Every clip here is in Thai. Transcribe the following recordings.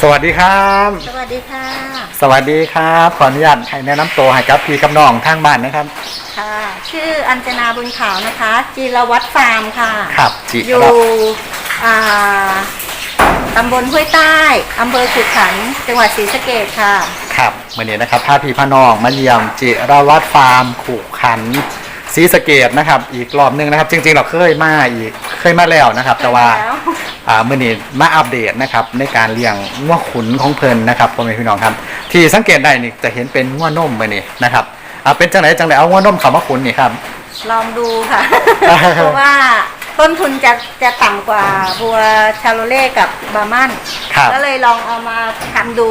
สวัสดีครับ สวัสดีค่ะ สวัสดีครับ ขออนุญาตให้แนะนำตัวให้กับพี่กับน้องทางบ้านนะครับ ค่ะ ชื่ออัญจนาบุญขาวนะคะ จีรวัตรฟาร์มค่ะ ครับจิอยู่อ่าตำบลห้วยใต้อำเภอขุขันธ์จังหวัดศรีสะเกษค่ะ ครับวันนี้นะครับพาพี่พาน้องมาเยี่ยมจิรวัตรฟาร์มขู่ขันศรีสะเกดนะครับ อีกรอบหนึงนะครับ จริงๆเราเคยมาอีก เคยมาแล้วนะครับ แต่ว่าแล้วอ่ามื่อนี้มาอัปเดตนะครับ ในการเลี้ยงงัวขุนของเพลินนะครับพ่อแม่พี่น้องครับ ที่สังเกตได้นี่จะเห็นเป็นงัวนมมื่อนี้นะครับอ่าเป็นจังไหนจังไหนเอางัวนมเขามาขุนนี่ครับ ลองดูค่ะ เพราะว่าต้นทุนจะจะต่ำกว่าบัวชาโลเล่กับบาร์มันครับก็เลยลองเอามาทำดู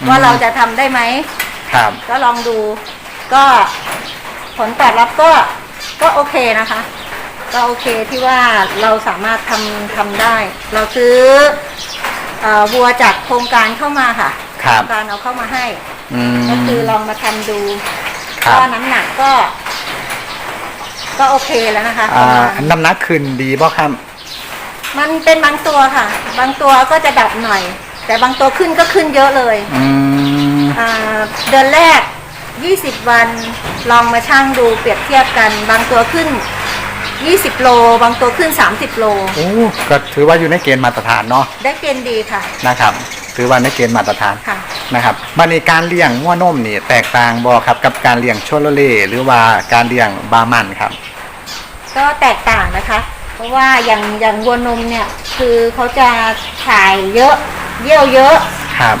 อืมว่าเราจะทำได้ไหมครับก็ลองดู ก็ผลตอบรับก็ก็โอเคนะคะ ก็โอเคที่ว่าเราสามารถทำทำได้ เราซื้อเออวัวจากโครงการเข้ามาค่ะครัโคบรงการเอาเข้ามาให้อืมก็คือลองมาทำดูครับก็น้ำหนักก็ ก็โอเคแล้วนะคะปอ่าระมาณน้ำหนักขึ้นดีบ่ครับมันเป็นบางตัวค่ะ บางตัวก็จะดับหน่อย แต่บางตัวขึ้นก็ขึ้นเยอะเลยอืมอ่าเดือนแรก 20 วันลองมาชั่งดูเปรียบเทียบกัน บางตัวขึ้น 20 โล บางตัวขึ้น 30 โล โอ้ก็ถือว่าอยู่ในเกณฑ์มาตรฐานเนาะได้เกณฑ์ดีค่ะ นะครับ ถือว่าในเกณฑ์มาตรฐานค่ะ นะครับมาในการเลี้ยงงัวนมนี่แตกต่างบ่ครับกับการเลี้ยงโชโลเล่หรือว่าการเลี้ยงบาร์มันครับ ก็แตกต่างนะคะ เพราะว่าอย่างอย่างวัวนมเนี่ย คือเขาจะถ่ายเยอะเยี่ยวเยอะครับ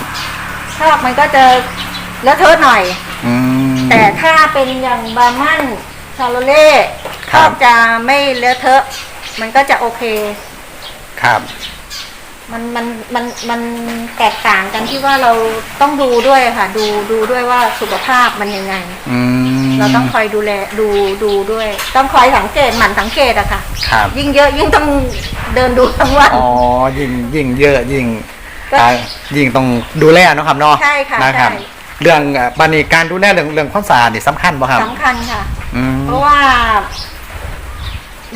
ชอบมันก็จะเลอะเทอะหน่อย อืมแต่ถ้าเป็นอย่างบาร์มันชาโลเล่ คชรับอบจะไม่เลอะเทอะ มันก็จะโอเค ครับ มันมันมันมันแตกต่างกันที่ว่าเราต้องดูด้วยค่ะ ดูดูด้วยว่าสุขภาพมันยังไงอืม เราต้องคอยดูแลดูดูด้วย ต้องคอยสังเกตหมั่นสังเกตอะค่ะ ครับ ยิ่งเยอะยิ่งต้องเดินดูทั้งวัน อ๋อยิ่งยิ่งเยอะยิ่งก็อ่ายิ่งต้องดูแลเนาะครับเนาะใช่ค่ะนะครับ ใช่ เรื่องอ่าบันนี้การดูแลเรื่องเรื่องความสะอาดนี่สำคัญป่ะครับสำคัญค่ะ อืมเพราะว่า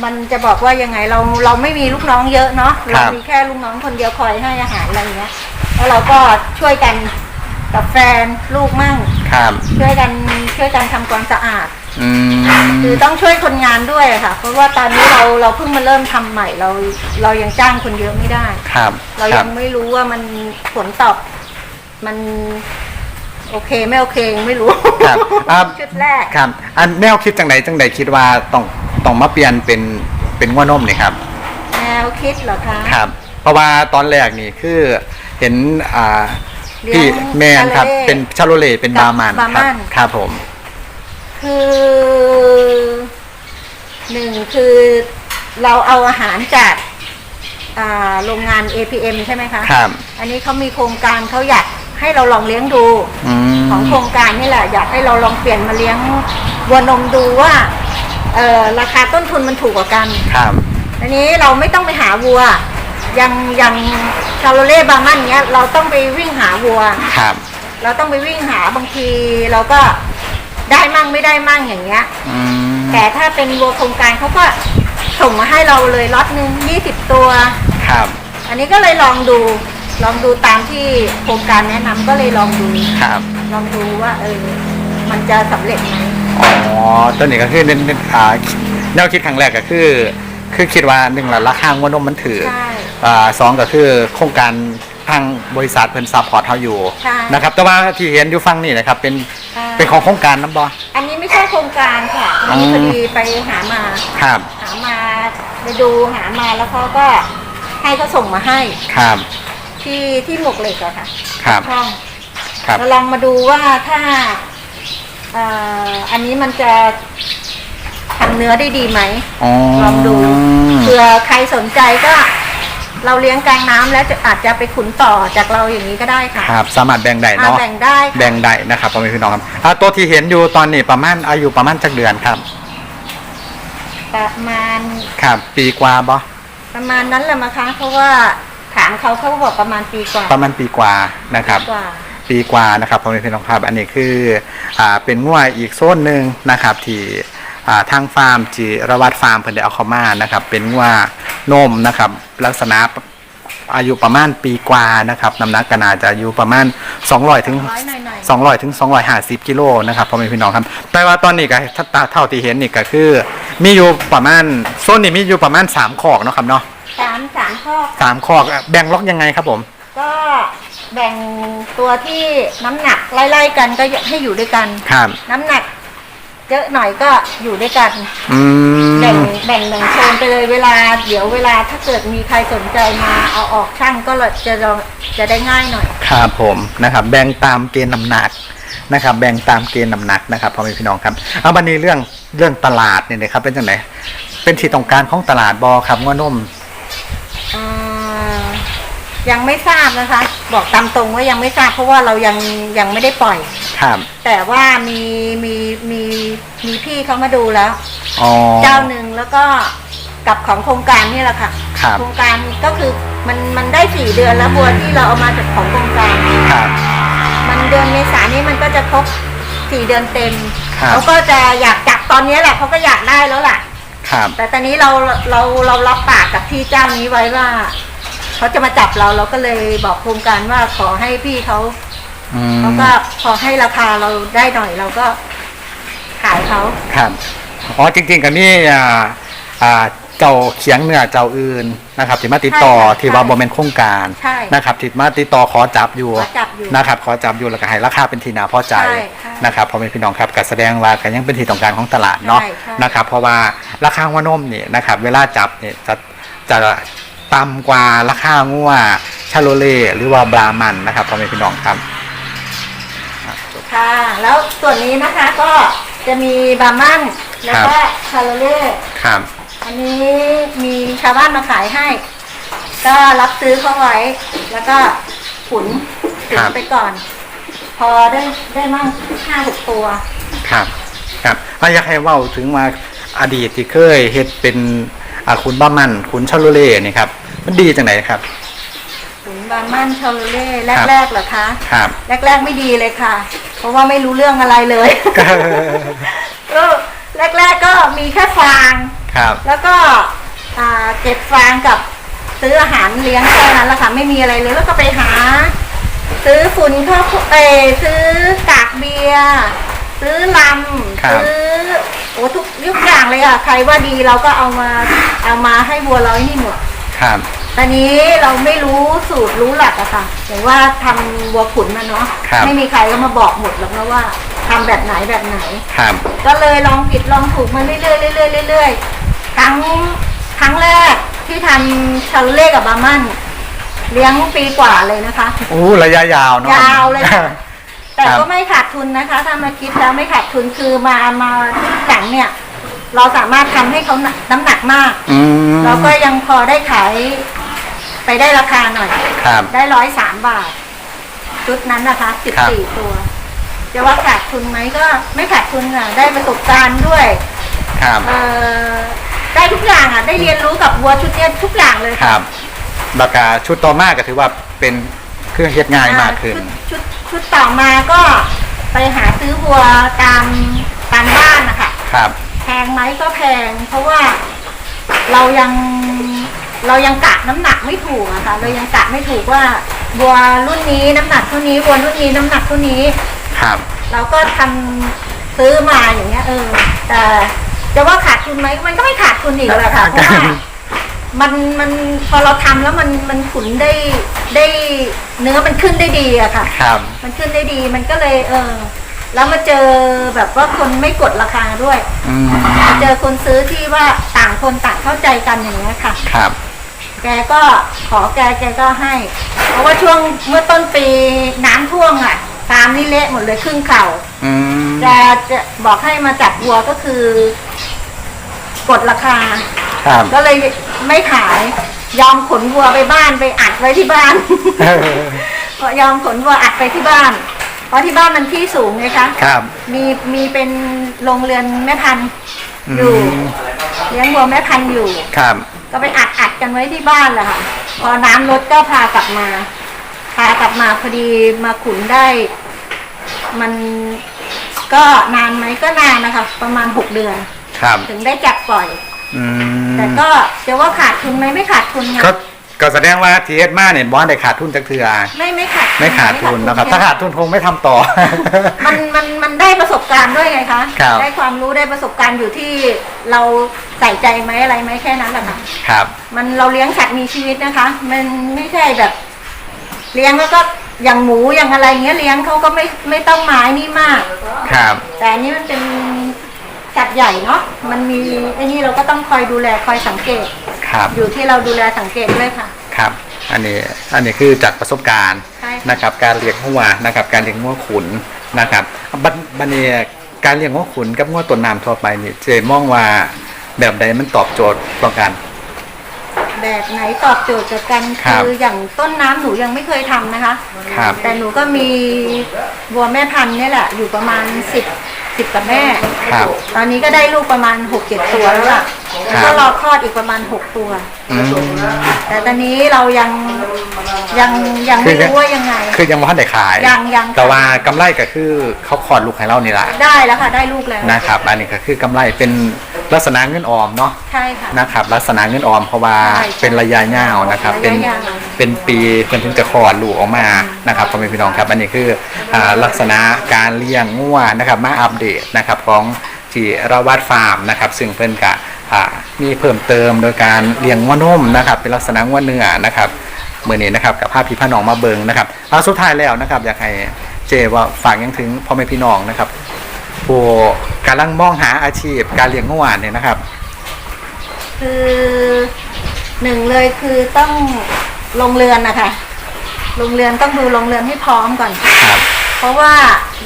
มันจะบอกว่ายังไงเราเราไม่มีลูกน้องเยอะเนาะเรามีแค่ลูกน้องคนเดียวคอยให้อาหารอะไรอย่างเงี้ยแล้วเราก็ช่วยกันกับแฟนลูกมั่งครับช่วยกันช่วยกันทำความสะอาดอืมคือต้องช่วยคนงานด้วยอะค่ะ เพราะว่าตอนนี้เราเราเพิ่งมาเริ่มทำใหม่เราเรายังจ้างคนเยอะไม่ได้ครับ เราครัยับงไม่รู้ว่ามันผลตอบมันโอเคไม่โอเคยังไม่รู้ครับอ่าชุดแรกครับ อันแนวคิดจังไหนจังใดคิดว่าต้อง ต้องมาเปลี่ยนเป็นเป็นงัวนมนี่ครับแนวคิดเหรอคะครับ เพราะว่าตอนแรกนี่คือเห็นอ่าเลี้ยงพี่แมนครับ ชาโลเล่ เป็นชาโลเล่เป็นกับบาร์มันบาร์ครับมัน ครับผม คือหนึ่งคือเราเอาอาหารจากอ่าโรงงาน APM ใช่ไหมคะครับ อันนี้เขามีโครงการเขาอยากให้เราลองเลี้ยงดู อืม ของโครงการนี่แหละอยากให้เราลองเปลี่ยนมาเลี้ยงวัวนมดูว่า เออราคาต้นทุนมันถูกกว่ากันครับ อันนี้เราไม่ต้องไปหาวัวอย่างอย่างชาโลเล่บาร์มันเนี้ยเราต้องไปวิ่งหาวัว ครับ เราต้องไปวิ่งหาบางทีเราก็ได้มั่งไม่ได้มั่งอย่างเงี้ย อืมแต่ถ้าเป็นวัวโครงการเขาก็ส่งมาให้เราเลยล็อตหนึ่งยี่สิบตัว ครับ อันนี้ก็เลยลองดูลองดูตามที่โครงการแนะนำก็เลยลองดู ครับ ลองดูว่าเออมันจะสำเร็จไหม อ๋อตัวนี้ก็คือเน้นเน้นอ่าแนวคิดครั้งแรกก็คือ คือคิดว่าหนึ่งละราคางัวนมมันถือใช่ อ่าสองก็คือโครงการทางบริษัทเพิ่นซัพพอร์ตเฮาอยู่ใช่ นะครับ แต่ว่าที่เห็นอยู่ฟังนี่นะครับเป็นอ่าเป็นของโครงการน้ำบอ อันนี้ไม่ใช่โครงการค่ะอันนี้อืม พอดีไปหามา ครับหามาไปดูหามาแล้วเขาก็ให้เขาส่งมาให้ครับที่ที่หมวกเหล็กอะค่ะครับช่องครับ เราลองมาดูว่าถ้าเอ่ออันนี้มันจะทำเนื้อได้ดีไหมอ๋อลองดูเผื่อใครสนใจก็ เราเลี้ยงกลางน้ำแล้วจะอาจจะไปขุนต่อจากเราอย่างนี้ก็ได้ค่ะครับ สามารถแบ่งได้อ่าเนาะแบ่งได้ค่ะแบ่งได้นะครับพ่อแม่พี่น้องครับอ่าตัวที่เห็นอยู่ตอนนี้ประมาณอายุประมาณจักเดือนครับ ประมาณครับปีกว่าบ่ประมาณนั้นแหละมั้งคะเพราะว่าถามเขาเขาก็บอกประมาณปีกว่า ประมาณปีกว่านะครับกว่า ปีกว่านะครับพ่อแม่พี่น้องครับ อันนี้คืออ่าเป็นง่วยอีกโซนหนึ่งนะครับที่อ่าทางฟาร์มจีรวัตฟาร์มเพิ่นได้เอาเข้ามานะครับ เป็นง่วนมนะครับ ลักษณะอายุประมาณปีกว่านะครับน้ำหนักก็น่าจะอายุประมาณ 200ถึงร้อยหน่อยๆ200ถึง250กิโลนะครับพ่อแม่พี่น้องครับ แต่ว่าตอนนี้ก็ถ้าตาเท่าที่เห็นนี่ก็คือ มีอยู่ประมาณโซนนี้มีอยู่ประมาณ3คอกเนาะครับเนาะสามสามข้อสามคอกอะแบ่งล็อกยังไงครับผม ก็ แบ่งตัวที่น้ำหนักไล่ๆกันก็ให้อยู่ด้วยกัน ครับน้ำหนักเยอะหน่อยก็อยู่ด้วยกัน อืแบ่งมแบ่งแบ่งโซนไปเลยเวลา เดี๋ยวเวลาถ้าเกิดมีใครสนใจมาเอาออกช่างก็จะจะจะได้ง่ายหน่อย ครับผมนะครับ แบ่งตามเกณฑ์น้ำหนักนะครับ แบ่งตามเกณฑ์น้ำหนักนะครับพ่อแม่พี่น้องครับเอาบันนี้เรื่องเรื่องตลาดเนี่ยนะครับเป็นจังไหนเป็นที่ต้องการของตลาดบอครับงว่านมอ่า ยังไม่ทราบนะคะ บอกตามตรงว่ายังไม่ทราบเพราะว่าเรายังยังไม่ได้ปล่อย ครับแต่ว่ามีมีมีมีพี่เขามาดูแล้ว อ๋อ เจ้าหนึ่งแล้วก็กับของโครงการนี่แหละค่ะ ครับโครงการก็คือมันมันได้สี่เดือนแล้วบัวที่เราเอามาจากของโครงการ ครับ มันเดือนเมษายนนี้มันก็จะครบสี่เดือนเต็มครับ เขาก็จะอยากจับตอนนี้แหละเขาก็อยากได้แล้วล่ะ ครับ แต่ตอนนี้เราเราเรารับปากกับพี่เจ้านี้ไว้ว่า เขาจะมาจับเราเราก็เลยบอกโครงการว่าขอให้พี่เขาอืมเขาก็พอให้ราคาเราได้หน่อยเราก็ขายเขาครับอ๋อจริงๆกับนี่อ่าอ่าเจ้าเขียงเนื้อเจ้าอื่นนะครับที่มาติดต่อที่ว่าบอมเมนโครงการใช่ นะครับที่มาติดต่อขอจับอยู่ขอจับอยู่นะครับขอจับอยู่แล้วก็ให้ราคาเป็นทีนาพอใจใช่ใช่นะครับพอเป็นพี่น้องครับก็แสดงว่าก็ยังเป็นที่ต้องการของตลาดเนาะใช่ใช่ นะครับเพราะว่าราคาหัว่านมเนี่ยนะครับเวลาจับเนี่ยจะจะ ต่ำกว่าราคางัวชาโลเล่หรือว่าบรามันนะครับพอเป็นพี่น้องครับอะจบค่ะ แล้วส่วนนี้นะคะก็จะมีบาร์มันแล้วก็คาราเล่ครับ อันนี้มีชาวบ้านมาขายให้ ก็รับซื้อเขาไว้ แล้วก็ขุนขุนไปก่อน พอได้ได้มั่งห้าหกตัว ครับ ครับอะอยากให้เว่าถึงมาอดีตที่เคยเฮ็ดเป็น อ่าคุณบ้ามันคุณชาโลเล่นี่ครับมันดีจังไหนครับขุนบาร์มันชาโลเล่ครับแรกๆเหรอคะครับแรก ๆไม่ดีเลยค่ะ เพราะว่าไม่รู้เรื่องอะไรเลยก็แรก ๆก็มีแค่ฟางครับ แล้วก็อ่าเก็บฟางกับซื้ออาหารเลี้ยงแค่นั้นแหละค่ะไม่มีอะไรเลยแล้วก็ไปหา ซื้อฝุ่นเข้าเออซื้อกากเบียร์ซื้อลครับำซื้อ โอ้ทุกยุกอย่างเลยค่ะ ใครว่าดีเราก็เอามาเอามาให้บัวเรานี่หมดครับตอนนี้เราไม่รู้สูตรรู้หลักอะค่ะอย่างว่าทำบัวขุนมาเนาะครับ ไม่มีใครก็มาบอกหมดหรอกนะว่าทำแบบไหนแบบไหน ครับก็เลยลองผิดลองถูกมาเรื่อยๆเรื่อยๆเรื่อยๆครั้งครั้งแรกที่ทำชาลูเล่กับบาร์มันเลี้ยงปีกว่าเลยนะคะอู้ระยะยาวเนาะยาวเลยค่ะ แต่ครับก็ไม่ขาดทุนนะคะ ถ้ามาคิดแล้วไม่ขาดทุนคือมามาที่หลังเนี่ย เราสามารถทำให้เขาหนักน้ำหนักมาก อืมเราก็ยังพอได้ขายไปได้ราคาหน่อย ครับ ได้ร้อยสามบาท ชุดนั้นนะคะสิบครับ สี่ตัว จะว่าขาดทุนไหมก็ไม่ขาดทุนค่ะได้ประสบการณ์ด้วย ครับเอ่อได้ทุกอย่างอะ ได้เรียนรู้กับวัวชุดเนี้ยทุกอย่างเลยครับแล้วก็ชุดต่อมาก็ถือว่าเป็นเครื่องเฮ็ดง่ายมากขึ้น ชุดชุด ชุดต่อมาก็ไปหาซื้อวัวตามตามบ้านนะคะครับ แพงไหมก็แพง เพราะว่าเรายังเรายังกะน้ำหนักไม่ถูกอะค่ะ เรายังกะไม่ถูกว่าวัวรุ่นนี้น้ำหนักเท่านี้วัวรุ่นนี้น้ำหนักเท่านี้ ครับ เราก็ทำซื้อมาอย่างเงี้ยเออแต่จะว่าขาดทุนไหมมันก็ไม่ขาดทุนอีกแหละค่ะเพราะว่า มันมันพอเราทำแล้วมันมันขุนได้ได้เนื้อมันขึ้นได้ดีอะค่ะ ครับมันขึ้นได้ดีมันก็เลยเออ แล้วมาเจอแบบว่าคนไม่กดราคาด้วยอืมมาเจอคนซื้อที่ว่าต่างคนต่างเข้าใจกันอย่างเงี้ยค่ะ ครับ แกก็ขอแกแกก็ให้ เพราะว่าช่วงเมื่อต้นปีน้ำท่วมอะฟาร์มนี่เละหมดเลยครึ่งเข่าอืมแกจะบอกให้มาจัดวัวก็คือ กดราคา ครับก็เลยไม่ขาย ยอมขนวัวไปบ้านไปอัดไว้ที่บ้านก็ยอมขนวัวอัดไปที่บ้าน เพราะที่บ้านมันที่สูงไงคะครับ มีมีเป็นโรงเรือนแม่พันธุ์อยู่อืมเลี้ยงวัวแม่พันธุ์อยู่ครับ ก็ไปอัดอัดกันไว้ที่บ้านแหละค่ะพอน้ำลดก็พากลับมา พากลับมาพอดีมาขุนได้ มันก็นานไหมก็นานนะคะ ประมาณหกเดือน ครับ ถึงได้จับปล่อย อืม แต่ก็จะว่าขาดทุนไหมไม่ขาดทุนไงก็ก็แสดงว่าทีเอสมาเนี่ยบอสได้ขาดทุนจักเทือไม่ไม่ขาดไม่ขาดทุนนะครับ ถ้าขาดทุนคงไม่ทำต่อ มันมันมันได้ประสบการณ์ด้วยไงคะครับได้ความรู้ได้ประสบการณ์อยู่ที่เราใส่ใจไหมอะไรไหมแค่นั้นแหละค่ะครับ มันเราเลี้ยงสัตว์มีชีวิตนะคะ มันไม่ใช่แบบ เลี้ยงแล้วก็อย่างหมูอย่างอะไรเงี้ยเลี้ยงเขาก็ไม่ไม่ต้องหมายนี่มาก ครับ แต่อันนี้มันเป็น สัตว์ใหญ่เนาะมันมีไอ้นี่เราก็ต้องคอยดูแลคอยสังเกต ครับอยู่ที่เราดูแลสังเกตด้วยค่ะ ครับ อันนี้อันนี้คือจากประสบการณ์ใช่ค่ะ นะครับ การเลี้ยงงัวนะครับ การเลี้ยงงัวขุนนะครับบัดบันนี้การเลี้ยงงัวขุนกับงัวต้นน้ำทั่วไปนี่เจมองว่าแบบใดมันตอบโจทย์ต่อกัน แบบไหนตอบโจทย์กับกันครับคืออย่างต้นน้ำหนูยังไม่เคยทำนะคะ ครับแต่หนูก็มีวัวแม่พันธุ์เนี่ยแหละ อยู่ประมาณสิบ สิบกับแม่ ครับตอนนี้ก็ได้ลูกประมาณหกเจ็ดตัวแล้วล่ะครับ ก็รอคลอดอีกประมาณหกตัว อืม แต่ตอนนี้เรายังยังยังไม่รู้ว่ายังไง คือยังไม่ทันได้ขายยังยังค่ะ แต่ว่ากำไรก็คือเขาขอดลูกให้เรานี่แหละได้แล้วค่ะ ได้ลูกแล้ว นะครับ อันนี้ก็คือกำไรเป็น ลักษณะเงินออมเนาะใช่ค่ะ นะครับ ลักษณะเงินออมเพราะว่าใช่เป็นระยะยาวนะครับระยะเป็นยาว เป็นปีเพื่อนถึงจะคลอดลูกออกมานะครับพ่อแม่พี่น้องครับ อันนี้คืออ่าลักษณะการเลี้ยงงัวนะครับ มาอัปเดตนะครับของจีรวัตฟาร์มนะครับ ซึ่งเพื่อนกะอ่ามีเพิ่มเติมโดยการเลี้ยงงัวนมนะครับ เป็นลักษณะงัวเนื้อนะครับเมื่อนี้นะครับกับภาพพี่พี่น้องมาเบิงนะครับเอาสุดท้ายแล้วนะครับ อยากให้เจว่าฝากยังถึงพ่อแม่พี่น้องนะครับ ผู้กำลังมองหาอาชีพการเลี้ยงงัวเนี่ยนะครับ คือหนึ่งเลยคือต้องลงเรือนนะคะลงเรือนต้องดูลงเรือนให้พร้อมก่อน ครับ เพราะว่า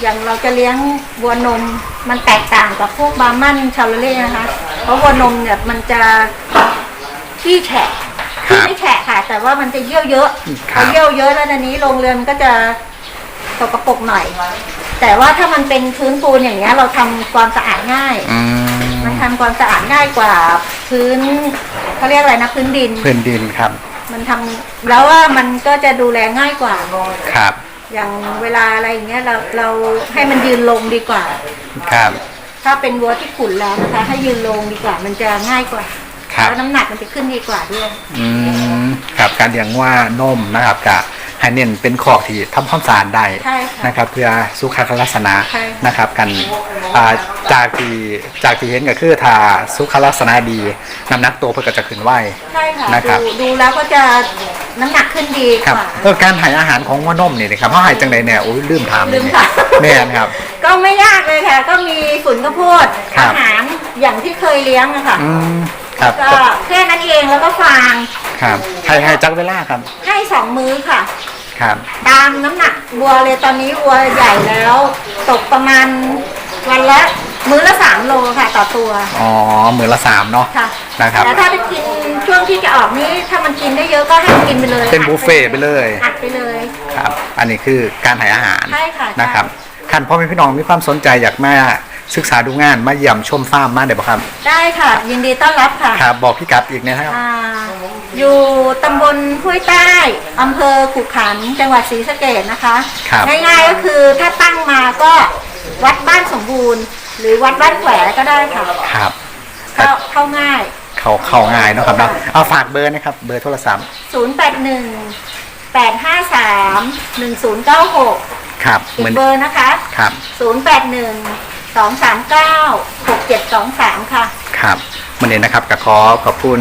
อย่างเราจะเลี้ยงวัวนมมันแตกต่างกับพวกบาร์มันชาโลเล่นะคะ เพราะวัวนมเนี่ยมันจะขี้แฉะครัขี้บไม่แฉะค่ะ แต่ว่ามันจะเยี่ยวเยอะคพรับอเยี่ยวเยอะแล้วอันนี้โรงเรือนมันก็จะสกปรกหน่อย แต่ว่าถ้ามันเป็นพื้นปูนอย่างเงี้ย เราทำความสะอาดง่าย อืมมันทำความสะอาดง่ายกว่าพื้นเขาเรียกอะไรนะพื้นดิน พื้นดินครับมันทำแล้วว่ามันก็จะดูแลง่ายกว่า ครับอย่างเวลาอะไรอย่างเงี้ยเราเราให้มันยืนลงดีกว่า ครับถ้าเป็นวัวที่ขุนแล้วนะคะ ให้ยืนลงดีกว่ามันจะง่ายกว่าครับแล้วน้ำหนักมันจะขึ้นดีกว่าด้วย อืมครับการเลี้ยงว่านมนะครับกับ ให้เน้นเป็นขอกที่ทำความสะอาดได้ใช่ค่ะนะครับ เพื่อสุขลักษณะใช่ค่ะ นะครับกันอ่าจากที่จากที่เห็นก็คือถ้าสุขลักษณะดีน้ำหนักตัวเพื่อก็จะขึ้นไวใช่ค่ะนะครับ ดูดูแล้วก็จะน้ำหนักขึ้นดีครับกว่า เออการให้อาหารของว่านมนี่นะครับเขาให้จังใดเนี่ยโอ้ยลืมถามลืมเนี่ยถาม แม่นครับ ก็ไม่ยากเลยค่ะ ก็มีฝุ่นข้าวโพดครับ อาหารอย่างที่เคยเลี้ยงอะค่ะ อืม ครับก็แค่นั้นเองแล้วก็ฟางครับให้ให้จักเวลาครับให้สองมื้อค่ะ ครับ ตามน้ำหนักวัวเลยตอนนี้วัวใหญ่แล้ว ตกประมาณวันละมื้อละสามโลค่ะ ต่อตัวอ๋อมือละสามเนาะค่ะนะครับแต่ถ้าไปกินช่วงที่จะออกนี้ถ้ามันกินได้เยอะก็ให้มันกินไปเลยเป็นบุฟเฟ่ต์ไปเลยอัดไปเลย ครับ อันนี้คือการให้อาหารใช่ค่ะใช่ นะครับคันพ่อแม่พี่น้องมีความสนใจอยากมา ศึกษาดูงานมาเยี่ยมชมฟาร์มมาได้บ่ครับ ได้ค่ะ ยินดีต้อนรับค่ะครับบอกพี่กัดอีกนะครับอ่าอยู่ตำบลห้วยใต้อำเภอขุขันธ์จังหวัดศรีสะเกษนะคะครับ ง่ายๆก็คือถ้าตั้งมาก็วัดบ้านสมบูรณ์ หรือวัดบ้านแขวก็ได้ค่ะครับ เข้าเข้าง่าย เขาเข้าง่ายเนาะครับเนาะเอาฝากเบอร์นะครับ เบอร์โทรศัพท์081 853 1096 ครับอีเหมืกอนเบอร์นะคะ ครับ 081 239 6723ค่ะ ครับวันนี้นะครับก็ขอขอบคุณ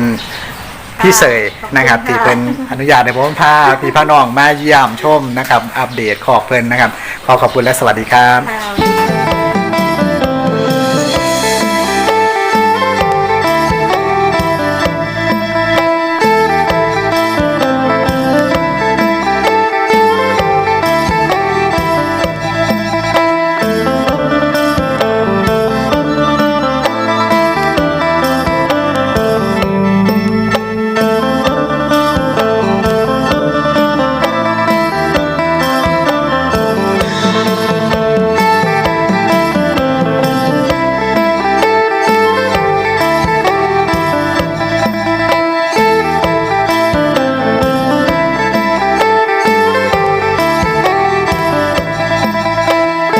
พี่เสยนะครับขอบคุณค่ะที่เป็นอนุญาตในผมพาพี่พ่อน้องมาเยี่ยมชมนะครับ อัปเดตขอบเพลินนะครับ ขอขอบคุณและสวัสดีครับค่ะ